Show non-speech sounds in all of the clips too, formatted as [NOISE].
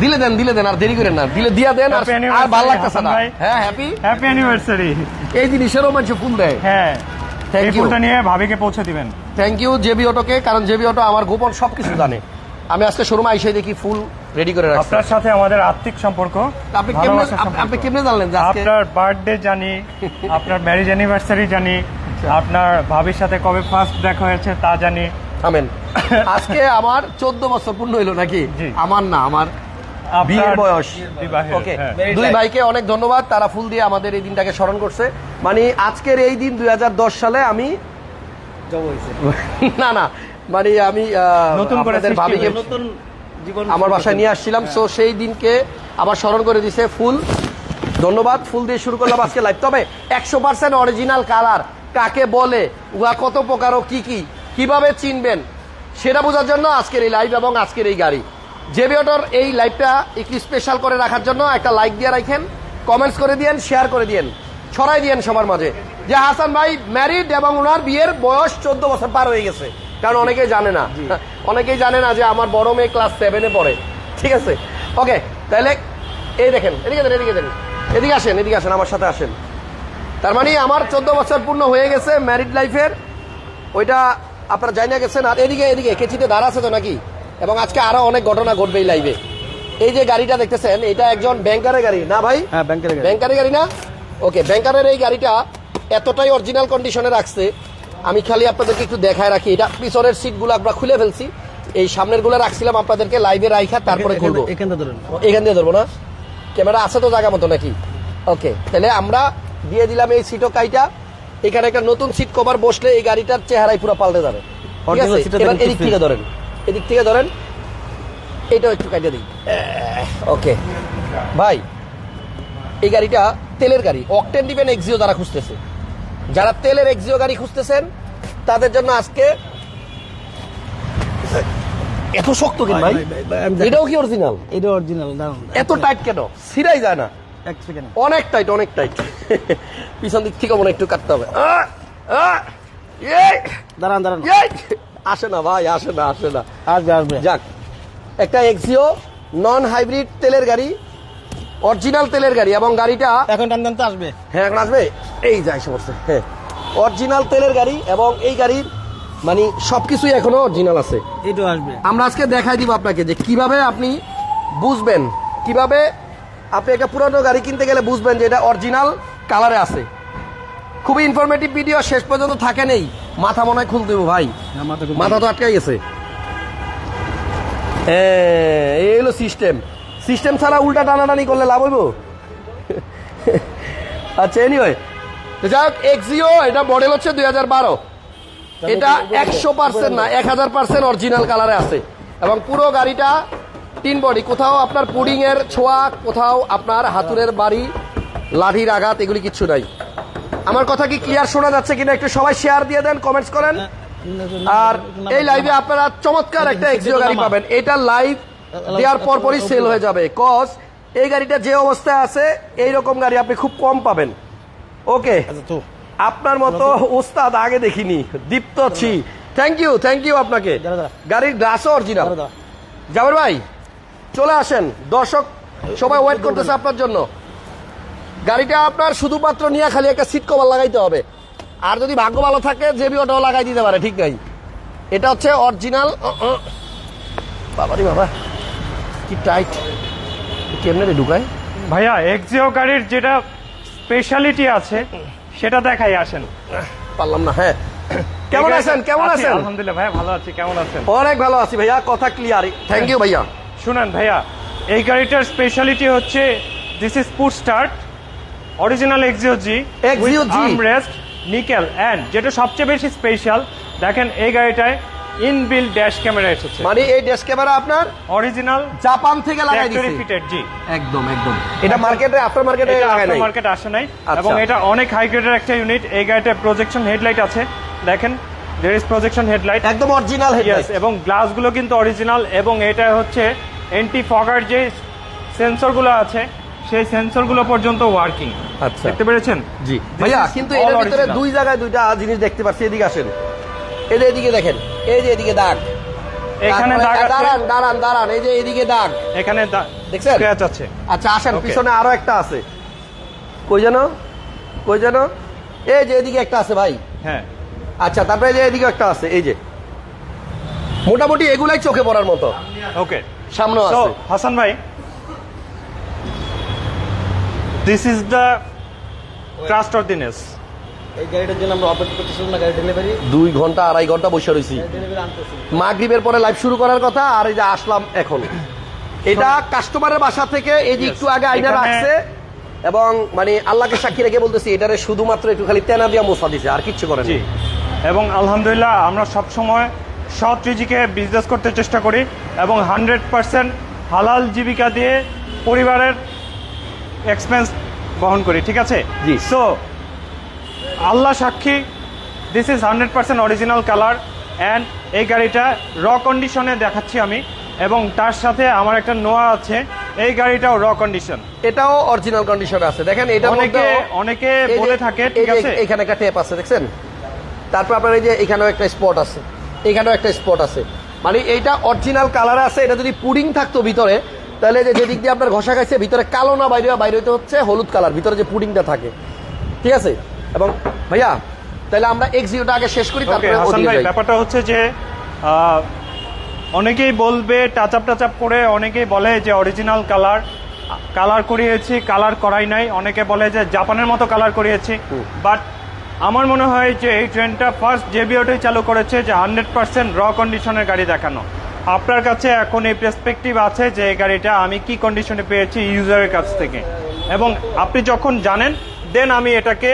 দিলে দেন দিলে দেন আর দেরি করেন না। দিলে দিয়া দেন আর ভালো লাগতেছে না। হ্যাঁ হ্যাপি হ্যাপি অ্যানিভার্সারি এই জিনিসেরও মানুষ ফুল দেয়। হ্যাঁ। You. ফুলটা নিয়ে ভাবিকে পৌঁছে দিবেন। থ্যাংক ইউ জেবি অটোকে কারণ জেবি অটো আমার গোপন সবকিছু জানে। আমি আজকে শোরুমে আইসে দেখি ফুল রেডি করে রাখছি। আপনার সাথে আমাদের আত্মিক সম্পর্ক। আপনি কেমনে। আপনি কেমনে জানলেন যে আজকে আপনার বার্থডে জানি [LAUGHS] আপনার ম্যারেজ অ্যানিভার্সারি জানি আচ্ছা। আপনার ভাবির সাথে কবে ফার্স্ট দেখা হয়েছে তা জানি। আমেন। [LAUGHS] আজকে আমার চোদ্দ বছর পূর্ণ হইল নাকি। আমার না আমার বিয়ের বয়স। ওকে হ্যাঁ। দুই ভাইকে অনেক ধন্যবাদ। তারা ফুল দিয়ে আমাদের এই দিনটাকে স্মরণ করছে। মানে আজকের এই দিন দুই হাজার দশ সালে আমি না না। মানে আমি নতুন আপনাদের ভাবিকে নতুন আমার বাসায় নিয়ে আসছিলাম। সো সেই দিনকে আবার স্মরণ করে দিছে ফুল। ধন্যবাদ। ফুল দিয়ে শুরু করলাম আজকে লাইভ তবে একশো পার্সেন্ট অরিজিনাল কালার কাকে বলে উহা কত প্রকার ও কি কি কীভাবে চিনবেন সেটা বোঝার জন্য আজকের এই লাইভ এবং আজকের এই গাড়ি। জেবি অটোর এই লাইভটা একটু স্পেশাল করে রাখার জন্য একটা লাইক দিয়ে রাখেন কমেন্টস করে দিয়েন শেয়ার করে দিয়েন ছড়াই দিয়েন সবার মাঝে। যে হাসান ভাই ম্যারিড এবং ওনার বিয়ের বয়স চোদ্দ বছর পার হয়ে গেছে কারণ অনেকেই জানে না। [LAUGHS] অনেকেই জানে না যে আমার বড় মেয়ে ক্লাস সেভেনে পড়ে ঠিক আছে? ওকে তাহলে এই দেখেন এদিকে দেন এদিকে দেন এদিকে আসেন এদিকে আসেন আমার সাথে আসেন। তার মানে আমার চোদ্দ বছর পূর্ণ হয়ে গেছে ম্যারিড লাইফের ওইটা আপনারা জানিয়ে গেছেন। আর এদিকে এদিকে কেচিতে দাঁড়া আছে তো নাকি? এবং আজকে আরও অনেক ঘটনা ঘটবে এই লাইভে এই যে গাড়িটা দেখতেছেন এটা একজন ব্যাংকারের গাড়ি না ভাই? হ্যাঁ গাড়ি। ব্যাংকারের গাড়ি না? ওকে ব্যাংকারের এই গাড়িটা এতটাই অরিজিনাল কন্ডিশনে রাখছে। আমি খালি আপনাদেরকে একটু দেখায় রাখি। এটা পিছনের সিটগুলো আমরা খুলে ফেলছি। এই সামনেরগুলো রাখছিলাম আপনাদেরকে লাইভে রাইখা তারপরে খুলবো। এখান দিয়ে ধরবো না? ক্যামেরা আছে তো জায়গা মতো নাকি? ওকে তাহলে আমরা দিয়ে দিলাম এই সিটও কাইটা। এখানে একটা নতুন সিট কভার বসলে এই গাড়িটার চেহারাই পুরো পাল্টে যাবে। ঠিক আছে? এবার এদিক থেকে ধরেন। এদিক থেকে ধরেন এটাও একটু কাইটা দিই। ওকে ভাই এই গাড়িটা তেলের গাড়ি অকটেন দিবেন এক্সিও যারা খুঁজতেছে। যারা তেলের এক্সিও গাড়ি খুঁজতেছেন তাদের জন্য আজকে এত শক্ত কেন ভাই এটাও কি অরিজিনাল এটা অরিজিনাল এত টাইট কেন? সিরাই যায় না। এক সেকেন্ড অনেক টাইট অনেক টাইট [LAUGHS] পিছন দিক থেকে মনে একটু কাটতে হবে! দাঁড়ান দাঁড়ান। এই! আসে না ভাই আসে না আসে না। আসবে আসবে। যাক একটা এক্সিও নন হাইব্রিড তেলের গাড়ি অরিজিনাল তেলের গাড়ি এবং গাড়িটা এখন টান তো আসবে। হ্যাঁ এখন আসবে। এই যাই সমস্যা হ্যাঁ। অরিজিনাল তেলের গাড়ি এবং এই গাড়ির মানে সবকিছুই এখনও অরিজিনাল আছে। এটাও আসবে। আমরা আজকে দেখাই দিব আপনাকে যে কীভাবে আপনি বুঝবেন কীভাবে আপনি একটা পুরানো গাড়ি কিনতে গেলে বুঝবেন যে এটা অরিজিনাল কালারে আছে। খুবই ইনফরমেটিভ ভিডিও শেষ পর্যন্ত থাকে নেই। মাথা মনে হয় খুলতে হবে ভাই। মাথা তো আটকে গেছে। এই হলো সিস্টেম সিস্টেম ছাড়া উল্টা টানাটানি করলে লাভ হইব? [LAUGHS] আচ্ছা এনিওয়ে যাই হোক এক্সিও এটা মডেল হচ্ছে দুই হাজার বারো। এটা একশো পার্সেন্ট না এক হাজার পার্সেন্ট অরিজিনাল কালারে আছে। এবং পুরো গাড়িটা তিন বডি কোথাও আপনার পুডিং এর ছোঁয়া কোথাও আপনার হাতুরের বাড়ি লাঠির আঘাত এগুলি কিচ্ছু নাই। আমার কথা কি ক্লিয়ার শোনা যাচ্ছে কিনা একটু সবাই শেয়ার দিয়ে দেন কমেন্টস করেন। আর এই লাইভে আপনারা চমৎকার একটা এক্সিও গাড়ি পাবেন। এটা লাইভ দেওয়ার পরপরই সেল হয়ে যাবে। কজ এই গাড়িটা যে অবস্থায় আছে এই রকম গাড়ি আপনি খুব কম পাবেন। ওকে আপনার মতো ওস্তাদ আগে দেখিনি। দীপ্ত ছি। থ্যাংক ইউ থ্যাংক ইউ আপনাকে। গাড়ির গ্লাসও অরিজিনাল। জাবের ভাই চলে আসেন। দর্শক সবাই ওয়েট করতেছে আপনার জন্য। গাড়িটা আপনার শুধুমাত্র নিয়ে খালি একটা সিট কভার লাগাইতে হবে। আর যদি ভাগ্য ভালো থাকে জেবি ওটাও লাগাই দিতে পারে ঠিক নাই? এটা হচ্ছে অরিজিনাল বাবা বাবারি বাবা কি টাইট কেমনে রে ঢুকায়? ভাইয়া এক্সিও গাড়ির যেটা স্পেশালিটি আছে সেটা দেখাই আসেন। পারলাম না হ্যাঁ। [COUGHS] কেমন আছেন? কেমন আছেন? আলহামদুলিল্লাহ ভাইয়া ভালো আছি কেমন আছেন? অনেক ভালো আছি ভাইয়া কথা ক্লিয়ার থ্যাংক ইউ ভাইয়া। শুনেন ভাইয়া এই গাড়িটার স্পেশালিটি হচ্ছে this is push start original Axio G Exio G। রেস্ট নিকেল অ্যান্ড যেটা সবচেয়ে বেশি স্পেশাল দেখেন এই গাড়িটায় ইনবিল ড্যাশ ক্যামেরা এসেছে। মানে এই ড্যাশ ক্যামেরা আপনার অরিজিনাল জাপান থেকে লাগাই দিছে। ফিটেড জি একদম একদম। এটা মার্কেটে আফটার মার্কেটে লাগাই নাই। মার্কেট আসে নাই। আচ্ছা। এবং এটা অনেক হাই গ্রেডের একটা ইউনিট এই গাড়িতে প্রজেকশন হেডলাইট আছে। দেখেন দের ইজ প্রজেকশন হেডলাইট একদম অরিজিনাল হেডলাইট এবং গ্লাসগুলো কিন্তু অরিজিনাল এবং এটা হচ্ছে এন্টি ফগার যে সেন্সরগুলো আছে সেই সেন্সরগুলো পর্যন্ত ওয়ার্কিং আচ্ছা। দেখতে পেরেছেন? জি। ভাইয়া কিন্তু এর ভিতরে দুই জায়গায় দুইটা জিনিস দেখতে পাচ্ছি এদিকে আসেন। এই যে এদিকে দেখেন এই যে এদিকে দাগ। এখানে দাগ আছে। দাঁড়ান দাঁড়ান দাঁড়ান এই যে এদিকে দাগ। এখানে দেখছেন? স্ক্র্যাচ আছে। আচ্ছা আসেন পিছনে আরও একটা আছে। কই যেন? কই যেন? এই যে এদিকে একটা আছে ভাই। হ্যাঁ। আচ্ছা তারপরে এই যে এদিকে একটা আছে এই যে। মোটামুটি এগুলাই চোখে পড়ার মতো। ওকে সামনে আছে। হাসান ভাই this is the trust ordinance এই গাড়িটার জন্য আমরা অপেক্ষা করতেছিলাম না গাড়ি ডেলিভারি দুই ঘণ্টা আড়াই ঘণ্টা বসে রয়েছি মাগরিবের পরে লাইভ শুরু করার কথা আর এই যে আসলাম এখন। এটা কাস্টমারের বাসা থেকে এই যে একটু আগে আইনা রাখছে এবং মানে আল্লাহকে সাক্ষী রেখে বলতেছি এটারে শুধুমাত্র একটু খালি তেনা দিয়া মোসা দিছে আর কিচ্ছু করেন জি। এবং আলহামদুলিল্লাহ আমরা সব সময় সৎ রিজিকে বিজনেস করতে চেষ্টা করি এবং হান্ড্রেড পার্সেন্ট হালাল জীবিকা দিয়ে পরিবারের এক্সপেন্স বহন করি ঠিক আছে? জি। সো আল্লাহ সাক্ষী this is hundred percent original colour and এই গাড়িটা র কন্ডিশনে দেখাচ্ছি আমি এবং তার সাথে আমার একটা নোয়া আছে এই গাড়িটাও র কন্ডিশন এটাও অরিজিনাল কন্ডিশনে আছে। দেখেন এটা অনেকে অনেকে বলে থাকে ঠিক আছে? এখানে একটা টেপ আছে দেখছেন? তারপর আপনার এই যে এখানেও একটা স্পট আছে। এখানেও একটা স্পট আছে। মানে এইটা অরিজিনাল কালার আছে এটা যদি পুডিং থাকতো ভিতরে তাহলে যে যেদিক দিয়ে আপনার ঘষা খাইছে ভিতরে কালো না বাইরে বাইরে হইতে হচ্ছে হলুদ কালার ভিতরে যে পুডিংটা থাকে। ঠিক আছে? এবং ভাইয়া তাহলে আমরা এক্সিওটা আগে শেষ করি তারপরে হাসান ভাই। ব্যাপারটা হচ্ছে যে অনেকেই বলবে টাচ আপ টাচ আপ করে অনেকেই বলে যে অরিজিনাল কালার কালার করিয়েছি কালার করাই নাই। অনেকে বলে যে জাপানের মতো কালার করিয়েছি। বাট আমার মনে হয় যে এই ট্রেনটা ফার্স্ট জেবিওটাই চালু করেছে যে হান্ড্রেড পার্সেন্ট র কন্ডিশনের গাড়ি দেখানো। আপনার কাছে এখন এই পার্সপেক্টিভ আছে যে এই গাড়িটা আমি কি কন্ডিশনে পেয়েছি ইউজারের কাছ থেকে। এবং আপনি যখন জানেন দেন আমি এটাকে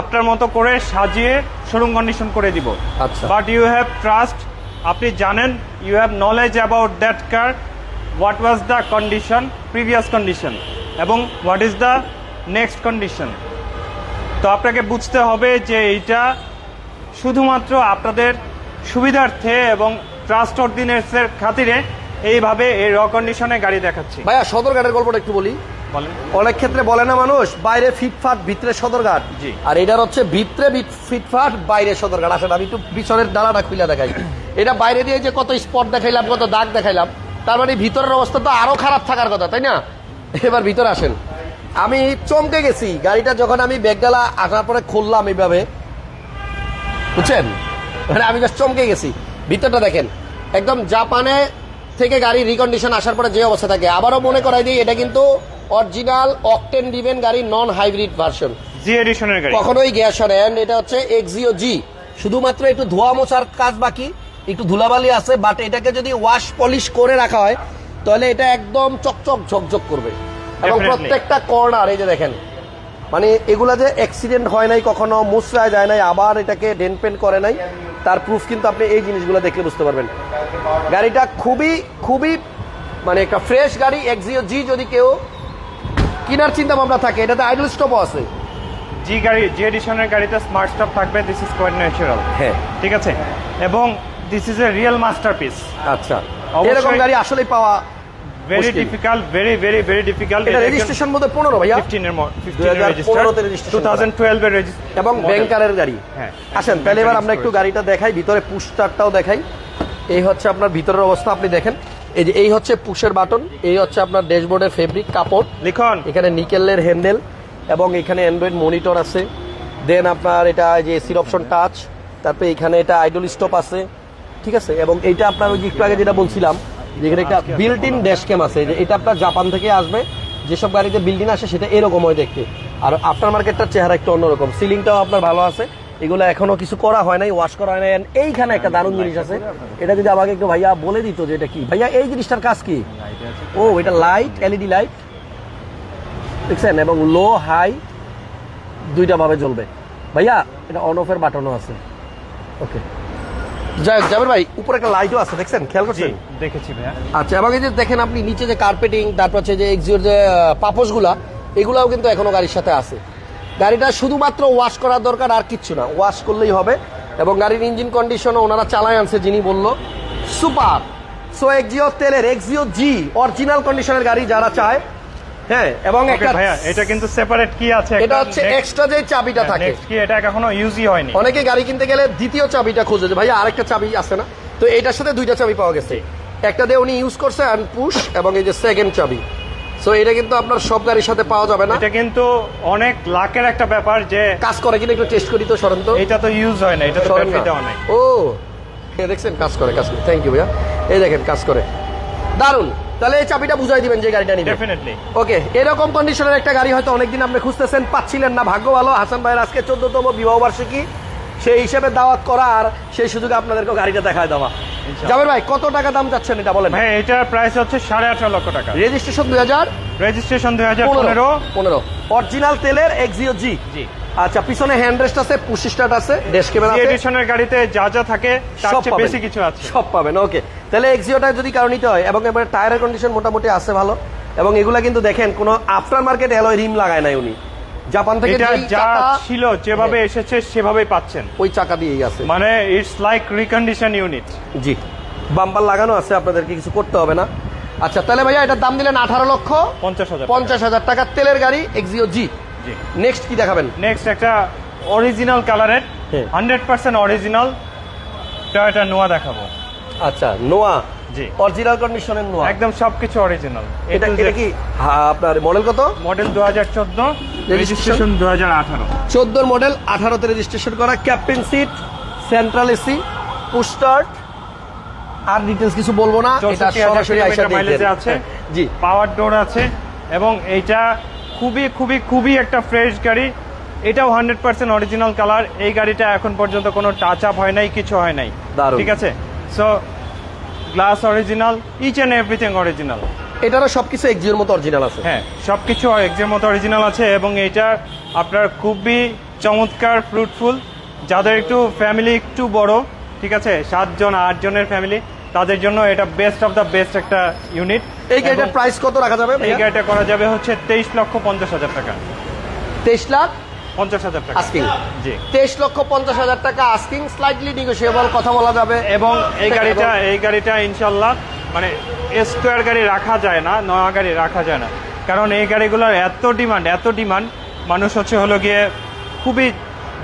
আপনার মতো করে সাজিয়ে শোরুম কন্ডিশন করে দিব। আচ্ছা। বাট ইউ হ্যাভ ট্রাস্ট আপনি জানেন you have knowledge about that car what was the condition previous condition এবং what is the next condition তো আপনাকে বুঝতে হবে যে এইটা শুধুমাত্র আপনাদের সুবিধার্থে এবং ট্রাস্ট অর্ডিনেন্সের খাতিরে এইভাবে এই র কন্ডিশনে গাড়ি দেখাচ্ছি। ভাইয়া সদরঘাটের গল্পটা একটু বলি। অনেক ক্ষেত্রে বলে না মানুষ বাইরে ফিটফাট ভিতরে সদরঘাট। আর এটার হচ্ছে ভিতরে ফিটফাট বাইরে সদরঘাট। আসেন আমি একটু পিছনের ডালাটা খুলে দেখাই। এটা বাইরে দিয়ে যে কত স্পট দেখাইলাম কত দাগ দেখাইলাম তার মানে ভিতরের অবস্থা তো আরও খারাপ থাকার কথা তাই না? এবার ভিতরে আসেন। আমি চমকে গেছি। গাড়িটা যখন আমি ব্যাগডালা আসার পরে খুললাম এইভাবে বুঝছেন? মানে আমি জাস্ট চমকে গেছি। ভিতরটা দেখেন। একদম জাপানে থেকে গাড়ি রিকন্ডিশন আসার পরে যে অবস্থা থাকে। আবারও মনে করাই দিই এটা কিন্তু অরিজিনাল অকটেন ডিভেন গাড়ি নন হাইব্রিড ভার্সন জি এডিশনের গাড়ি। কখনোই গ্যাস হয় And এটা হচ্ছে এক্সিও জি শুধুমাত্র একটু ধোয়া মোছার কাজ বাকি একটু ধুলাবালি আছে বাট এটাকে যদি ওয়াশ পলিশ করে রাখা হয় তাহলে এটা একদম চকচক ঝকঝক করবে। এবং প্রত্যেকটা কর্নার এই যে দেখেন মানে এগুলা যে অ্যাক্সিডেন্ট হয় নাই কখনো মুসরায় যায় নাই আবার এটাকে ডেন পেন করে নাই তার প্রুফ কিন্তু আপনি এই জিনিসগুলো দেখলে বুঝতে পারবেন। গাড়িটা খুবই খুবই মানে একটা ফ্রেশ গাড়ি এক্সিও জি যদি কেউ কেনার চিন্তা ভাবনা থাকে এটাতে আইডল স্টপও আছে। জি গাড়ি জি এডিশনের গাড়িতে স্মার্ট স্টপ থাকবে দিস ইজ কোয়াইট ন্যাচারাল হ্যাঁ। ঠিক আছে? এবং this is a real masterpiece আচ্ছা। এরকম গাড়ি আসলেই পাওয়া very. Difficult very very very difficult এটা রেজিস্ট্রেশন মধ্যে পনেরো ভাইয়া। ফিফটিনের ফিফটিনের 2015 তে রেজিস্টার registration টু থাউজেন্ড টুয়েলভের এবং ব্যাংকারের গাড়ি। হ্যাঁ, আসেন তাহলে এবার আমরা একটু গাড়িটা দেখাই ভিতরে পুশ পুশটারটাও দেখাই। এই হচ্ছে আপনার ভিতরের অবস্থা আপনি দেখেন। এই যে এই হচ্ছে পুশের বাটন এই হচ্ছে আপনার ড্যাশবোর্ডের ফেব্রিক কাপড়। লিখন। এখানে নিকেলের হ্যান্ডেল এবং এখানে অ্যান্ড্রয়েড মনিটর আছে। দেন আপনার এটা যে এসির অপশন টাচ তারপরে এখানে এটা আইডল স্টপ আছে। ঠিক আছে? এবং এইটা আপনার ওই একটু আগে যেটা বলছিলাম যেখানে একটা বিল্ট ইন ড্যাশ ক্যাম আছে যে এটা আপনার জাপান থেকে আসবে যেসব গাড়িতে বিল্ডিং আসে সেটা এরকম হয় দেখতে। আর আফটার মার্কেটটার চেহারা একটু অন্যরকম সিলিংটাও আপনার ভালো আছে এগুলো এখনও কিছু করা হয় নাই ওয়াশ করা হয় নাই এইখানে একটা দারুণ জিনিস আছে। এটা যদি আমাকে একটু ভাইয়া বলে দিত যে এটা কি। ভাইয়া এই জিনিসটার কাজ কি? ও এটা লাইট এলইডি লাইট দেখছেন? এবং লো হাই দুইটা ভাবে জ্বলবে। ভাইয়া এটা অন অফের বাটনও আছে। ওকে যাই জাবের ভাই উপরে একটা লাইটও আছে দেখছেন? খেয়াল করছেন? দেখেছি ভাইয়া। আচ্ছা এবং এই যে দেখেন আপনি নিচে যে কার্পেটিং তারপর হচ্ছে যে এক্সিওর যে পাপোশগুলা এগুলাও কিন্তু এখনও গাড়ির সাথে আছে। গাড়িটা শুধুমাত্র ওয়াশ করার দরকার আর কিচ্ছু না ওয়াশ করলেই হবে। এবং গাড়ির ইঞ্জিন কন্ডিশনও ওনারা চালায় আনছে যিনি বলল সুপার সো এক্সিও তেলের এক্সিও জি অরিজিনাল কন্ডিশনের গাড়ি যারা চায় হ্যাঁ এবং একটা ভাইয়া এটা কিন্তু সেপারেট কি আছে এটা হচ্ছে এক্সট্রা যে চাবিটা থাকে। কি এটা এখনও ইউজই হয়নি। অনেকে গাড়ি কিনতে গেলে দ্বিতীয় চাবিটা খোঁজে যে ভাইয়া আরেকটা চাবি আছে না? তো এটার সাথে দুইটা চাবি পাওয়া গেছে। একটা দিয়ে উনি ইউজ করছে অ্যান্ড পুশ এবং এই যে সেকেন্ড চাবি। সো এটা কিন্তু আপনার সব গাড়ির সাথে পাওয়া যাবে না। এটা কিন্তু অনেক লাকের একটা ব্যাপার যে কাজ করে কিনা একটু টেস্ট করি তো সরন্ত এটা তো ইউজ হয় না এটা তো সরেন না। ব্যাটারি দেওয়া নাই। ও দেখছেন কাজ করে কাজ করে। থ্যাংক ইউ ভাইয়া। এই দেখেন কাজ করে। দারুণ তাহলে এই চাবিটা বুঝাই দিবেন যে গাড়িটা নিবেন ডেফিনেটলি ওকে এরকম কন্ডিশনের একটা গাড়ি হয়তো অনেকদিন আপনি খুঁজতেছেন পাচ্ছিলেন না। ভাগ্য ভালো হাসান ভাইয়ের আজকে চোদ্দতম বিবাহ বার্ষিকী। সেই হিসেবে দাওয়াত করা আর সেই সুযোগে আপনাদেরকে গাড়িটা দেখায় দেওয়া। জাবের ভাই কত টাকা দাম চাচ্ছেন এটা বলেন? ভাই এটার প্রাইস হচ্ছে সাড়ে আঠারো লক্ষ টাকা। রেজিস্ট্রেশন দুই হাজার? রেজিস্ট্রেশন দুই হাজার পনেরো। পনেরো। পনেরো। অরিজিনাল তেলের এক্সিও জি জি। আচ্ছা পিছনে হ্যান্ড রেস্ট আছে পুশ স্টার্ট আছে ডেস্ক ক্যামেরা আছে। এডিশনের গাড়িতে যা যা থাকে তার চেয়ে বেশি কিছু আছে। সব পাবেন ওকে তাহলে এক্সিওটা যদি কারও নিতে হয় এবং এবারে টায়ারের কন্ডিশন মোটামুটি আছে ভালো এবং এগুলা কিন্তু দেখেন কোনো আফটার মার্কেট অ্যালয় রিম লাগায় নাই উনি। জাপান থেকে যা ছিল যেভাবে হ্যাঁ। এসেছে সেভাবেই পাচ্ছেন। ওই চাকা দিয়েই আছে। মানে it's like recondition unit G. Bumper লাগানো আছে আপনাদেরকে কিছু করতে হবে না। আচ্ছা তাহলে ভাইয়া এটার দাম দিলেন আঠারো লক্ষ পঞ্চাশ হাজার পঞ্চাশ হাজার টাকা। তেলের গাড়ি এক্সিও জি নেক্সট কি দেখাবেন? নেক্সট একটা অরিজিনাল কালারের। Hundred percent original Toyota Noah দেখাবো। আচ্ছা নোয়া জি। অরিজিনাল কন্ডিশনের নোয়া একদম সবকিছু অরিজিনাল এটা এটা কি আপনার মডেল কত? মডেল দু হাজার চোদ্দ Registration? রেজিস্ট্রেশন দু হাজার আঠারো। চোদ্দোর মডেল আঠারোতে রেজিস্ট্রেশন করা captain seat central AC push start আর ডিটেলস কিছু বলব না এটা সরাসরি আইসা কিলোমিটার আছে জি। পাওয়ার ডোর আছে এবং এইটা খুবই খুবই খুবই একটা ফ্রেশ গাড়ি। এটাও হান্ড্রেড পার্সেন্ট অরিজিনাল কালার এই গাড়িটা এখন পর্যন্ত কোনো টাচ আপ হয় নাই কিছু হয় নাই। ঠিক আছে? So glass original each and everything original এটারও সবকিছু এক্সিওর মতো অরিজিনাল আছে। হ্যাঁ সবকিছু এক্সের মতো অরিজিনাল আছে এবং এটা আপনার খুবই চমৎকার ফ্রুটফুল যাদের একটু ফ্যামিলি একটু বড় ঠিক আছে? সাতজন আটজনের ফ্যামিলি তাদের জন্য এটা বেস্ট অফ দ্য বেস্ট একটা ইউনিট এই গাড়িটার প্রাইস কত রাখা যাবে এই গাড়িটা করা যাবে হচ্ছে তেইশ লক্ষ পঞ্চাশ হাজার টাকা। তেইশ লাখ? পঞ্চাশ হাজার টাকা। আস্কিং জি। তেইশ লক্ষ পঞ্চাশ হাজার টাকা আস্কিং স্লাইটলি নিগোসিয়েবল কথা বলা যাবে। এবং এই গাড়িটা এই গাড়িটা ইনশাল্লাহ মানে স্কোয়ার গাড়ি রাখা যায় না নয়া গাড়ি রাখা যায় না। কারণ এই গাড়িগুলোর এত ডিমান্ড এত ডিমান্ড মানুষ হচ্ছে হলো গিয়ে খুবই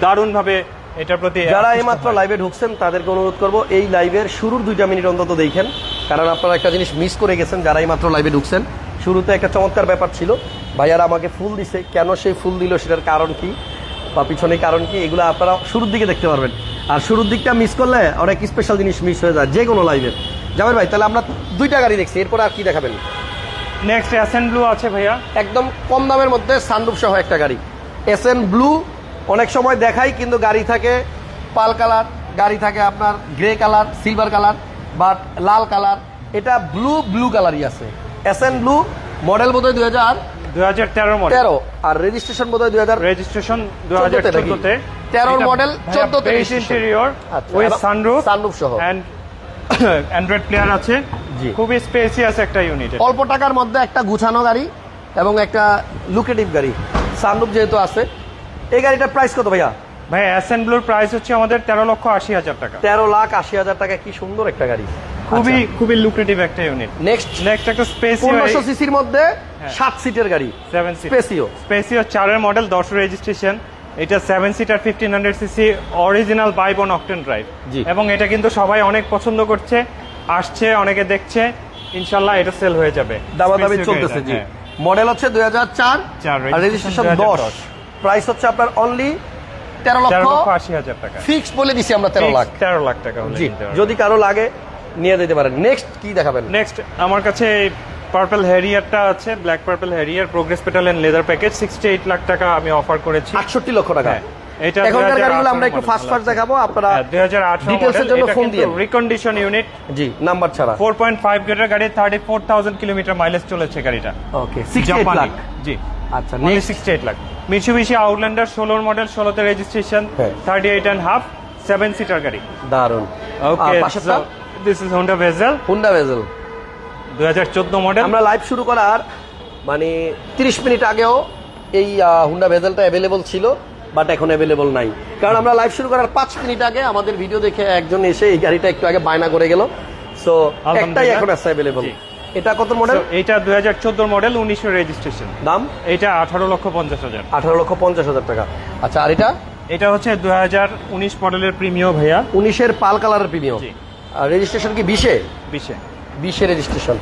দারুণভাবে এটার প্রতি যারা এইমাত্র লাইভে ঢুকছেন তাদেরকে অনুরোধ করব এই লাইভের শুরুর দুইটা মিনিট অন্তত দেখেন কারণ আপনারা একটা জিনিস মিস করে গেছেন যারা এইমাত্র লাইভে ঢুকছেন। শুরুতে একটা চমৎকার ব্যাপার ছিল ভাইয়ারা আমাকে ফুল দিছে কেন সেই ফুল দিল সেটার কারণ কি বা পিছনে কারণ কি এগুলো আপনারা শুরুর দিকে দেখতে পারবেন। আর শুরুর দিকটা মিস করলে অনেক স্পেশাল জিনিস মিস হয়ে যায় যে কোনো লাইভের জামের ভাই তাহলে আমরা দুইটা গাড়ি দেখছি এরপরে আর কি দেখাবেন? নেক্সট অ্যাসেন্ট ব্লু আছে ভাইয়া। একদম কম দামের মধ্যে সানরুফ সহ একটা গাড়ি। এস এন ব্লু অনেক সময় দেখাই কিন্তু গাড়ি থাকে পাল কালার গাড়ি থাকে আপনার grey colour silver colour but Lal colour এটা ব্লু ব্লু কালারই আছে এস এন ব্লু মডেল বোধ হয় দুই হাজার দুই তেরো আর রেজিস্ট্রেশন বোধ হয় দুই হাজার রেজিস্ট্রেশন দু হাজার 14 তে নাকি? চোদ্দতে 13 র model, 14 তে বেস registration। ইন্টেরিয়র উইথ সানরুফ সহ। অ্যান্ড অ্যান্ড্রয়েড প্লেয়ার আছে জি। খুবই স্পেসিয়াস একটা ইউনিট অল্প টাকার মধ্যে একটা গুছানো গাড়ি এবং একটা লুকেটিভ গাড়ি সানরুফ যেহেতু আছে এই গাড়িটার প্রাইস কত ভাইয়া? ভাই অ্যাসেন্ট ব্লুর প্রাইস হচ্ছে আমাদের তেরো লক্ষ আশি হাজার টাকা। তেরো লাখ আশি হাজার টাকা কি সুন্দর একটা গাড়ি। খুবই খুবই লুক্রেটিভ একটা ইউনিট নেক্সট নেক্সট একটা স্পেসিও পনেরোশো সিসির মধ্যে হ্যাঁ। সাত সিটের গাড়ি। সেভেন সিট স্পেসিও স্পেসিও চারের মডেল দশ রেজিস্ট্রেশন এটা seven seater fifteen hundred CC original বাইবন octane drive. এবং এটা কিন্তু সবাই অনেক পছন্দ করছে আসছে অনেকে দেখছে। ইনশাল্লাহ এটা সেল হয়ে যাবে। দাবা দাবি চলতেছে জি। হ্যাঁ। মডেল হচ্ছে দুই হাজার চার চার, আর রেজিস্ট্রেশন দশ। 2010 প্রাইস হচ্ছে আপনার অনলি তেরো লক্ষ লক্ষ আশি হাজার টাকা। ফিক্স বলে দিছি আমরা তেরো লাখ। তেরো লাখ টাকা জি। যদি কারও লাগে নিয়ে যেতে পারেন। নেক্সট কি দেখাবেন? নেক্সট আমার কাছে পার্পল হ্যারিয়ারটা আছে black purple Harrier progress metal and leather package sixty eight lakh টাকা আমি অফার করেছি। আটষট্টি লক্ষ টাকা। হ্যাঁ, এটা এখনকার গাড়িগুলো আমরা একটু ফাস্ট ফাস্ট দেখাবো আপনারা দুই হাজার আঠারো ডিটেলসের জন্য ফোন দিয়ে। রিকন্ডিশন ইউনিট জি নাম্বার ছাড়া। ফোর পয়েন্ট ফাইভ গেটের গাড়ি thirty four thousand kilometre mileage চলেছে গাড়িটা। ওকে সিক্সটি জাপানি। লাখ। জি। আচ্ছা next sixty eight lakh Mitsubishi Outlander ষোলোর মডেল ষোলোতে registration. Thirty eight and half seven seater গাড়ি। দারুণ okay this is Honda Vezel Honda Vezel দুই হাজার চোদ্দ মডেল আমরা লাইভ শুরু করার মানে তিরিশ মিনিট আগেও এই হুন্ডা ভেজেলটা অ্যাভেলেবল ছিল বাট এখন অ্যাভেলেবল নাই। কারণ আমরা লাইভ শুরু করার পাঁচ মিনিট আগে আমাদের ভিডিও দেখে একজন এসে এই গাড়িটা একটু আগে বায়না করে গেল। সো একটাই এখন আছে অ্যাভেলেবল। এটা কত মডেল এইটা দুই হাজার চোদ্দ মডেল উনিশশো রেজিস্ট্রেশন দাম? এইটা আঠারো লক্ষ পঞ্চাশ হাজার। আঠারো লক্ষ পঞ্চাশ হাজার টাকা। আচ্ছা আর এটা? এটা হচ্ছে দুই হাজার উনিশ মডেলের প্রিমিয় ভাইয়া। উনিশের পাল কালারের প্রিমিয়াম। আর রেজিস্ট্রেশন কি বিশে? বিশে। বিশে রেজিস্ট্রেশন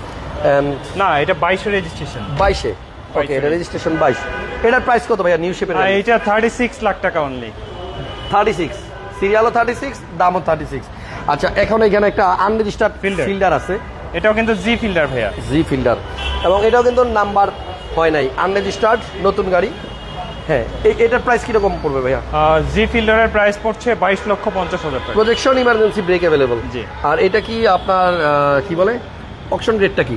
না এটা বাইশে রেজিস্ট্রেশন বাইশে। ওকে এটা রেজিস্ট্রেশন বাইশ। এটার প্রাইস কত ভাইয়া নিউ শেপের এইটা থার্টি সিক্স লাখ টাকা অনলি থার্টি সিক্স সিরিয়ালও থার্টি সিক্স দামও থার্টি সিক্স আচ্ছা এখন এখানে একটা আনরেজিস্টার্ড. ফিল্ডার আছে। এটাও কিন্তু জি ফিল্ডার ভাইয়া। জি ফিল্ডার এবং এটাও কিন্তু নাম্বার হয় নাই। আনরেজিস্টার্ড নতুন গাড়ি। হ্যাঁ এই- এটার প্রাইস কীরকম পড়বে ভাইয়া? জি ফিল্ডারের প্রাইস পড়ছে বাইশ লক্ষ পঞ্চাশ হাজার টাকা। প্রজেকশন ইমার্জেন্সি ব্রেক অ্যাভেলেবল জি। আর এটা কি আপনার কি বলে? অপশন রেটটা কি?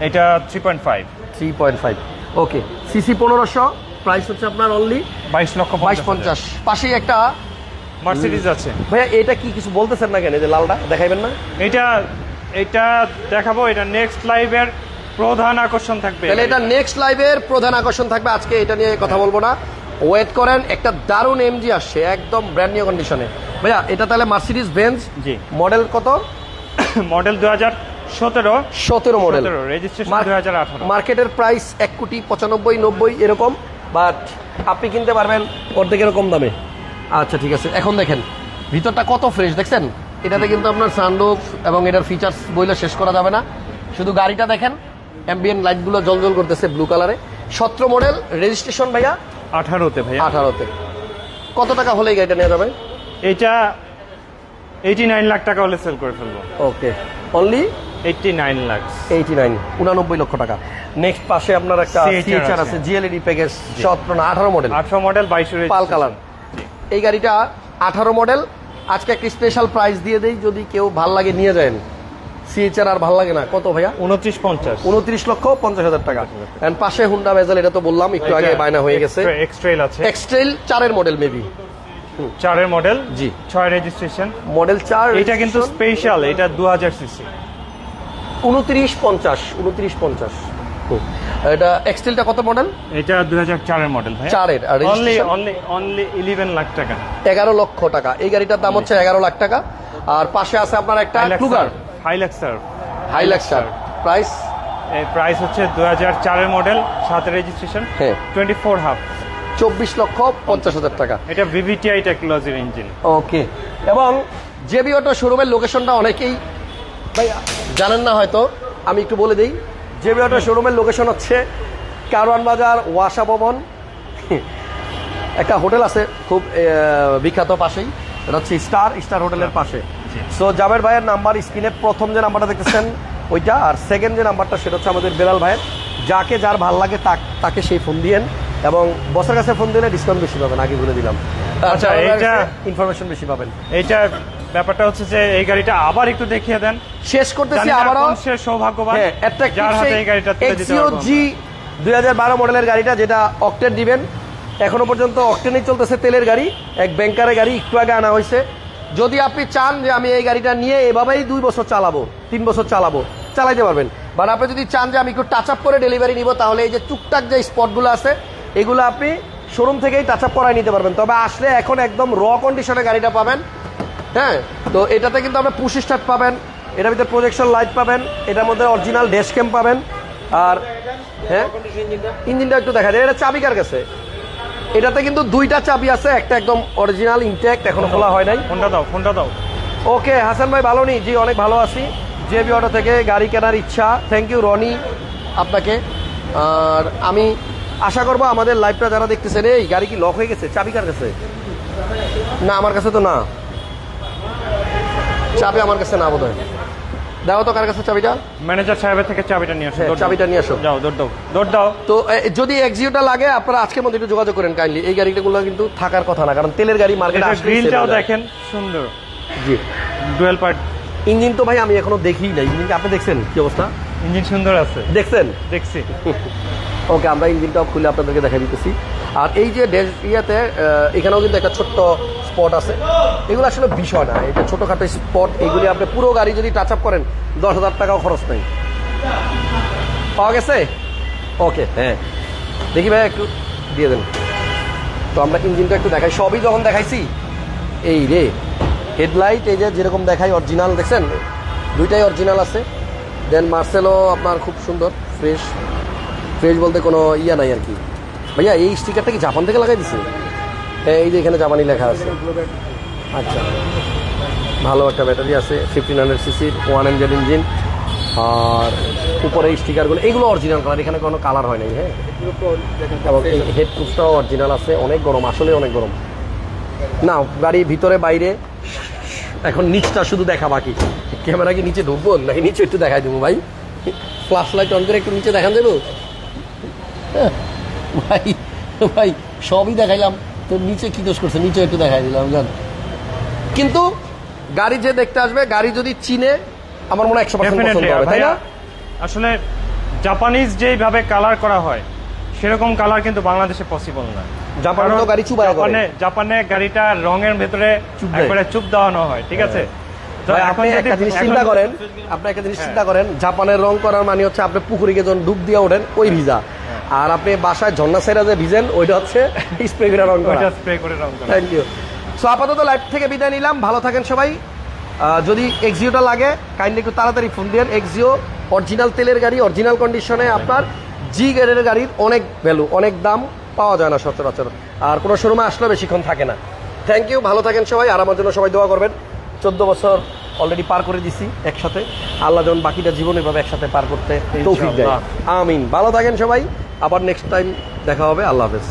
এটা three point five three point five okay CC পনেরোশো। প্রাইস হচ্ছে আপনার অনলি বাইশ লক্ষ বাইশ পঞ্চাশ। পাশেই একটা মার্সিডিজ আছে। ভাইয়া এটা কি কিছু বলতেছেন না কেন? যে লালটা দেখাইবেন না? এটা এটা দেখাবো এটা নেক্সট লাইভের প্রধান আকর্ষণ থাকবে। তাহলে এটা নেক্সট লাইভের প্রধান আকর্ষণ থাকবে আজকে এটা নিয়ে কথা বলব না। ওয়েট করেন একটা দারুণ এমজি আসছে একদম ব্র্যান্ড নিউ কন্ডিশনে ভাইয়া এটা তাহলে মার্সিডিজ বেঞ্জ জি। মডেল কত? মডেল দু হাজার সতেরো সতেরো মডেল রেজিস্ট্রেশন দু হাজার আঠারো। মার্কেটের প্রাইস এক কোটি পঁচানব্বই নব্বই এরকম। বাট আপনি কিনতে পারবেন অর্ধেক এরকম দামে। আচ্ছা ঠিক আছে। এখন দেখেন ভিতরটা কত ফ্রেশ দেখছেন? এটাতে কিন্তু আপনার সানরুফ এবং এটার ফিচার্স বইলে শেষ করা যাবে না। শুধু গাড়িটা দেখেন অ্যাম্বিয়েন্ট লাইটগুলো জল জল করতেছে ব্লু কালারে সতেরো মডেল রেজিস্ট্রেশন ভাইয়া? আঠারোতে ভাইয়া। আঠারোতে। কত টাকা হলে এই গাড়িটা নেওয়া যাবে? এটা এইটি নাইন লাখ টাকা হলে সেল করে ফেলব। Okay only eighty nine lakh eighty nine উনানব্বই লক্ষ টাকা। নেক্সট পাশে আপনার একটা আছে। আছে জিএলইডি প্যাকেজ সতেরো না আঠারো মডেল আঠারো মডেল বাইশ পাল কালার এই গাড়িটা আঠারো মডেল আজকে একটা স্পেশাল প্রাইস দিয়ে দেই যদি কেউ ভালো লাগে নিয়ে যায় সিএচআর আর ভালো লাগে না। কত ভাইয়া? উনত্রিশ পঞ্চাশ। উনত্রিশ লক্ষ পঞ্চাশ হাজার টাকা। এন্ড পাশে হুন্ডা ভেজাল এটা তো বললাম একটু আগে বায়না হয়ে গেছে। এক্সট্রেল আছে। এক্সট্রেল চারের মডেল মেবি চারের মডেল জি। ছয় রেজিস্ট্রেশন মডেল চার এটা কিন্তু স্পেশাল এটা দু হাজার সিসি উনত্রিশ পঞ্চাশ উনত্রিশ পঞ্চাশ। এটা এক্সটেলটা কত মডেল এটা দু হাজার চারের মডেল ভাই চারের আর only only only eleven lakh টাকা। এগারো লক্ষ টাকা। এই গাড়িটার দাম হচ্ছে এগারো লাখ টাকা। আর পাশে আছে আপনার একটা ক্লুগার হাইলাক্সার হাইলাক্সার প্রাইস এই প্রাইস হচ্ছে দু হাজার চারের মডেল সাথে রেজিস্ট্রেশন হ্যাঁ। টোয়েন্টি ফোর হাফ চব্বিশ লক্ষ পঞ্চাশ হাজার টাকা। এটা ভিভিটিআই টেকনোলজির ইঞ্জিন ওকে এবং জেবি অটো শোরুমের লোকেশনটা অনেকেই ভাই জানেন না হয়তো আমি একটু বলে দিই। জেবি অটো শোরুমের লোকেশন হচ্ছে কারওয়ান বাজার ওয়াসা ভবন। একটা হোটেল আছে খুব বিখ্যাত পাশেই। এটা হচ্ছে স্টার স্টার হোটেলের পাশে। সো জাবের ভাইয়ের নাম্বার স্ক্রিনে প্রথম যে নাম্বারটা দেখতেছেন ওইটা আর সেকেন্ড যে নাম্বারটা সেটা হচ্ছে আমাদের বেলাল ভাইয়ের। যাকে যার ভালো লাগে তাক- তাকে সেই ফোন দিয়েন। এবং বসের কাছে ফোন দিলে ডিসকাউন্ট বেশি পাবেন আগে বলে দিলাম। আচ্ছা, এইটা- ইনফরমেশন বেশি পাবেন। এইটা ব্যাপারটা হচ্ছে যে এই গাড়িটা আবার একটু দেখিয়ে দেন। শেষ করতেছি আবারও। সে সৌভাগ্যবান হ্যাঁ, যার হাতে এই গাড়িটা তুলে দিতে পারব G 2012 মডেলের গাড়িটা যেটা অক্টেন দিবেন। এখনও পর্যন্ত অক্টেনই চলতেছে তেলের গাড়ি এক ব্যাংকারের গাড়ি একটু আগে আনা হয়েছে। যদি আপনি চান যে আমি এই গাড়িটা নিয়ে এভাবেই দুই বছর চালাবো তিন বছর চালাবো চালাইতে পারবেন। বাট আপনি যদি চান যে আমি একটু টাচ আপ করে ডেলিভারি নিব তাহলে এই যে টুকটাক যে স্পটগুলো আছে এগুলো আপনি শোরুম থেকেই টাচ আপ করাই নিতে পারবেন। তবে আসলে এখন একদম র কন্ডিশনে গাড়িটা পাবেন। হ্যাঁ তো এটাতে কিন্তু আপনি পুশ স্টার্ট পাবেন এটার ভিতরে প্রজেকশন লাইট পাবেন এটার মধ্যে অরিজিনাল ড্যাশ ক্যাম পাবেন আর হ্যাঁ ইঞ্জিনটা একটু দেখা যায় এটা চাবি কার কাছে? এটাতে কিন্তু দুইটা চাবি আছে একটা একদম অরিজিনাল ইনট্যাক্ট এখনও খোলা হয় নাই। ফোনটা দাও ফোনটা দাও। ওকে হাসান ভাই ভালো নেই জি অনেক ভালো আছি। জেবি অটো থেকে গাড়ি কেনার ইচ্ছা। থ্যাংক ইউ রনি আপনাকে। আর আমি আশা করব আমাদের লাইভটা যারা দেখতেছেন এই গাড়ি কি লক হয়ে গেছে? চাবি কার কাছে? না আমার কাছে তো না। চাবি আমার কাছে না বোধ হয় দাও তো কার কাছে চাবিটা? ম্যানেজার সাহেবের থেকে চাবিটা নিয়ে আসো হ্যাঁ। চাবিটা নিয়ে আসো। যাও দৌড় দাও দৌড় দাও। তো যদি এক্সিওটা লাগে আপনারা আজকের মধ্যে একটু যোগাযোগ করেন কাইন্ডলি এই গাড়িগুলো কিন্তু থাকার কথা না কারণ তেলের গাড়ি মার্কেটে আসলে গ্রিলটাও দেখেন সুন্দর। জি। ডুয়েল পার্ট ইঞ্জিন তো ভাই আমি এখনও দেখিই নাই। ইঞ্জিন আপনি দেখছেন? কি অবস্থা? ইঞ্জিন সুন্দর আছে। দেখছেন? দেখছি। [LAUGHS] ওকে আমরা ইঞ্জিনটাও খুলে আপনাদেরকে দেখা দিতেছি। আর এই যে ড্যাশ ইয়েতে এখানেও কিন্তু একটা ছোট্ট স্পট আছে। এগুলো আসলে বিষয় না এটা ছোটোখাটো স্পট এগুলি আপনি পুরো গাড়ি যদি টাচ আপ করেন, দশ হাজার টাকাও খরচ নেই। পাওয়া গেছে? ওকে হ্যাঁ। দেখি ভাই, একটু দিয়ে দেন। তো আমরা ইঞ্জিনটা একটু দেখাই। সবই যখন দেখাইছি, এই রে, হেডলাইট, এই যে যেরকম দেখাই অরিজিনাল দেখছেন? দুইটাই অরিজিনাল আছে। দেন মার্সেলও আপনার খুব সুন্দর ফ্রেশ ফ্রেশ বলতে কোনো ইয়া নাই আর কি। ভাইয়া এই স্টিকারটা কি জাপান থেকে লাগাই দিছে? হ্যাঁ এই যে এখানে জাপানি লেখা আছে। আচ্ছা। ভালো একটা ব্যাটারি আছে ফিফটিন হান্ড্রেড সিসির ওয়ান এনজেড ইঞ্জিন আর উপরে স্টিকারগুলো এগুলো অরিজিনাল কালার এখানে কোনো কালার হয় নাই হ্যাঁ? এবং এই হেড প্রুফটাও অরিজিনাল আছে অনেক গরম আসলে অনেক গরম। না গাড়ি ভিতরে বাইরে এখন নিচটা শুধু দেখা বাকি। ক্যামেরা কি নিচে ঢুকবো? নাকি নিচে একটু দেখাই দেবো ভাই? ফ্লাশ লাইট অন করে একটু নিচে দেখান দেবো? হ্যাঁ, ভাই ভাই সবই দেখাইলাম। তো নিচে কি দোষ করছে? নিচে একটু দেখাই দিলাম জান। কিন্তু গাড়ি যে দেখতে আসবে গাড়ি যদি চিনে আমার মনে হয় একশো পার্সেন্ট পছন্দ হবে তাই না? আসলে জাপানিজ যেইভাবে কালার করা হয় সেরকম কালার কিন্তু বাংলাদেশে পসিবল না। জাপানে তো গাড়ি করে। জাপানে জাপানে গাড়িটা রঙের ভেতরে চুপ। একবারে চুপ দেওয়ানো হয় ঠিক আছে? তো ভাই, আপনি একটা জিনিস চিন্তা করেন আপনি একটা জিনিস হ্যাঁ। চিন্তা করেন জাপানের রং করার মানে হচ্ছে আপনি পুকুরে গিয়ে যখন ডুব দিয়ে ওঠেন ওই ভিজা। আর আপনি বাসায় ঝর্ণা সাইরা যে ভিজেন ওইটা হচ্ছে [LAUGHS] স্প্রে করে রং করা। স্প্রে করে রং করা। থ্যাংক ইউ সো আপাতত লাইভ থেকে বিদায় নিলাম। ভালো থাকেন সবাই। যদি এক্সিওটা লাগে কাইন্ডলি একটু তাড়াতাড়ি ফোন দেন এক্সিও অরিজিনাল তেলের গাড়ি অরিজিনাল কন্ডিশনে আপনার জি গ্রেডের গাড়ির অনেক ভ্যালু অনেক দাম পাওয়া যায় না সচরাচর। আর কোনো শোরুমে আসলে বেশিক্ষণ থাকে না। থ্যাংক ইউ ভালো থাকেন সবাই। আর আমার জন্য সবাই দোয়া করবেন। চোদ্দ বছর অলরেডি পার করে দিছি একসাথে। আল্লাহ যেমন বাকিটা জীবন এভাবে একসাথে পার করতে তৌফিক দেয়। আমিন। ভালো থাকেন সবাই। আবার নেক্সট টাইম দেখা হবে আল্লাহ হাফেজ।